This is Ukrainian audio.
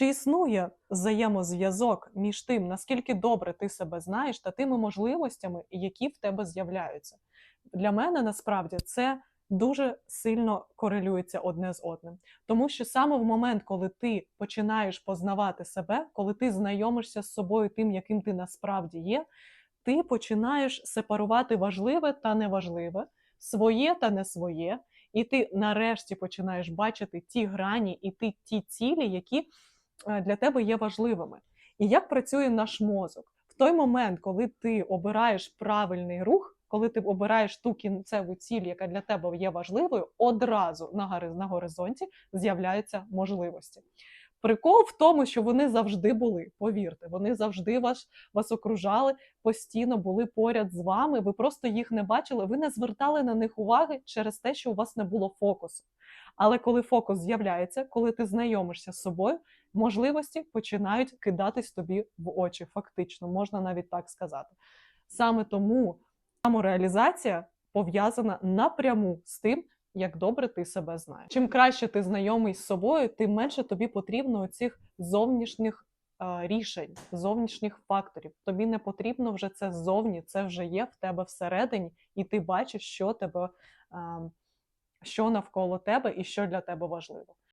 Чи існує взаємозв'язок між тим, наскільки добре ти себе знаєш, та тими можливостями, які в тебе з'являються? Для мене насправді це дуже сильно корелюється одне з одним. Тому що саме в момент, коли ти починаєш познавати себе, коли ти знайомишся з собою тим, яким ти насправді є, ти починаєш сепарувати важливе та неважливе, своє та не своє, і ти нарешті починаєш бачити ті грані і ти ті цілі, які для тебе є важливими. І як працює наш мозок? В той момент, коли ти обираєш правильний рух, коли ти обираєш ту кінцеву ціль, яка для тебе є важливою, одразу на горизонті з'являються можливості. Прикол в тому, що вони завжди були. Повірте, вони завжди вас, вас окружали, постійно були поряд з вами. Ви просто їх не бачили, ви не звертали на них уваги через те, що у вас не було фокусу. Але коли фокус з'являється, коли ти знайомишся з собою, можливості починають кидатись тобі в очі. Фактично, можна навіть так сказати. Саме тому самореалізація пов'язана напряму з тим, як добре ти себе знаєш. Чим краще ти знайомий з собою, тим менше тобі потрібно оцих зовнішніх рішень, зовнішніх факторів. Тобі не потрібно вже це ззовні, це вже є в тебе всередині, і ти бачиш, що тебе, що навколо тебе і що для тебе важливо.